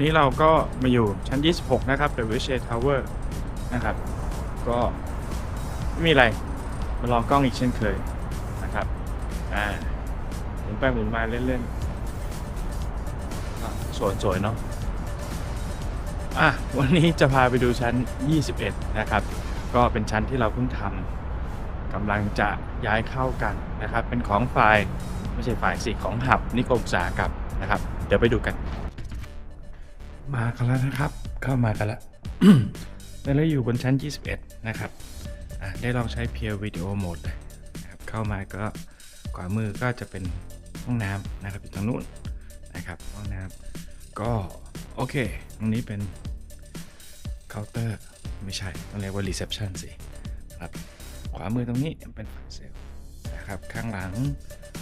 นี้เราก็มาอยู่ชั้น 26 นะครับ The w i s h Tower นะครับ ก็ไม่มีอะไรมาลองกล้องอีกเช่นเคยนะครับอ่าหมุนไปหมุนมาเล่นๆสวยๆเนาะอะวันนี้จะพาไปดูชั้น 21 นะครับ ก็เป็นชั้นที่เราเพิ่งทำกำลังจะย้ายเข้ากันนะครับ เป็นของฝ่ายไม่ใช่ฝ่ายสิของหับนิคมอุตสาหกรรมนะครับ เดี๋ยวไปดูกัน มากันแล้วนะครับ เข้ามากันแล้วแล้วเราอยู่บนชั้น 21 นะครับได้ลองใช้เพียววิดีโอโหมดเนะครับเข้ามาก็ขวามือก็จะเป็นห้องน้ำนะครับอยู่ตรงนู้นนะครับห้องน้ำก็โอเค ตรงนี้เป็นเคาน์เตอร์ไม่ใช่ต้องเรียกว่ารีเซพชันสิครับขวามือตรงนี้เป็นฝั่งเซลล์นะครับข้างหลัง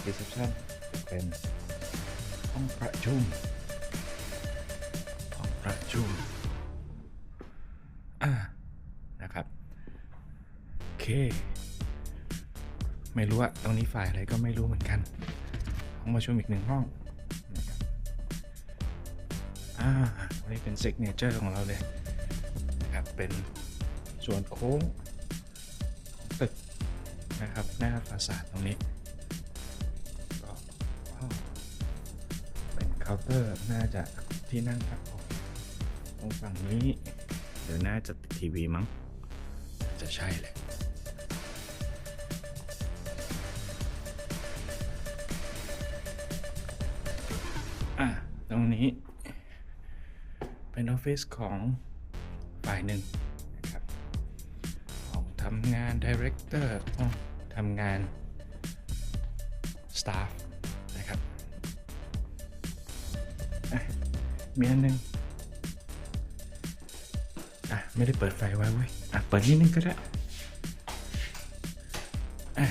รีเซพชันจะเป็นห้องประชุม ประชุมอ่านะครับโอเค ไม่รู้อะตรงนี้ฝ่ายอะไรก็ไม่รู้เหมือนกันห้องประชุมอีกหนึ่งห้องนะครับอ่าวันนี้เป็นซิกเนเจอร์ของเราเลยนะครับเป็นส่วนโค้งตึกนะครับหน้าฟาสาดตรงนี้ก็เป็นเคาน์เตอร์น่าจะที่นั่งพักผ่อน รงฝั่งนี้เดี๋ยวน่าจะติดทีวีมั้ง จะใช่เลยอะ ตรงนี้ เป็นออฟฟิศของฝ่ายหนึ่งนะครับห้องทำงานดีเรคเตอร์ห้องทำงานสตาฟนะครับอะมีอันหนึง อะ ไม่ได้เปิดไฟไว้เว้ยอะ เปิดนิดนึงก็ได้อะ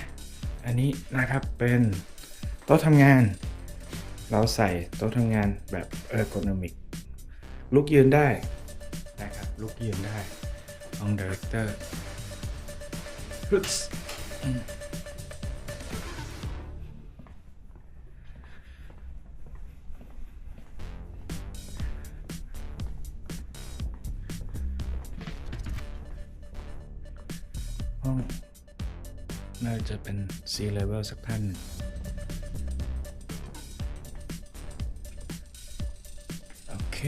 อันนี้นะครับเป็นโต๊ะทำงาน เราใส่โต๊ะทำงานแบบเออร์โกนมิกลุกยืนได้นะครับลุกยืนได้ของดีเรคเตอร์ฮึ ห้องน่าจะเป็น C level สักท่าน โอเค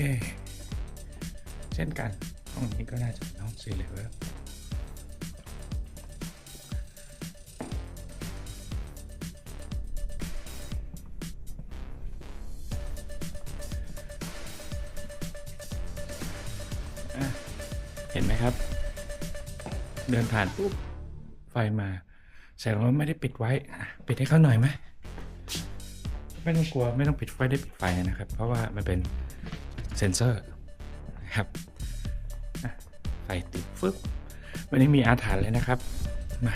เช่นกัน ห้องนี้ก็น่าจะเป็นห้องซีเลเวอร์เห็นไหมครับ เดินผ่านปุ๊บไฟมาแสดงว่าไม่ได้ปิดไว้ ปิดให้เขาหน่อยไหมไม่ต้องกลัวไม่ต้องปิดไฟได้ปิดไฟนะครับ เพราะว่ามันเป็นเซ็นเซอร์ครับไฟติดฟึบวันนี้มีอาถรรพ์เลยนะครับมา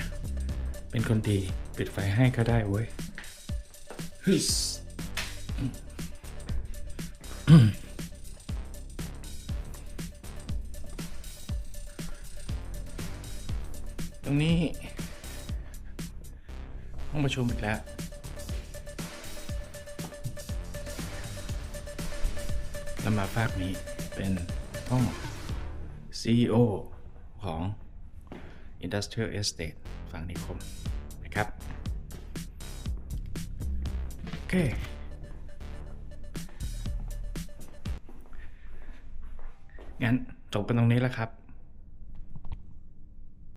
เป็นคนดีปิดไฟให้ก็ได้เว้ยฮึส รงนี้ห้องประชุมอีกแล้วแล้วมาภาคนี้เป็นห้อง CEO ของ Industrial Estate ฝั่งนิคมนะครับ โอเค งั้นจบกันตรงนี้แล้วครับ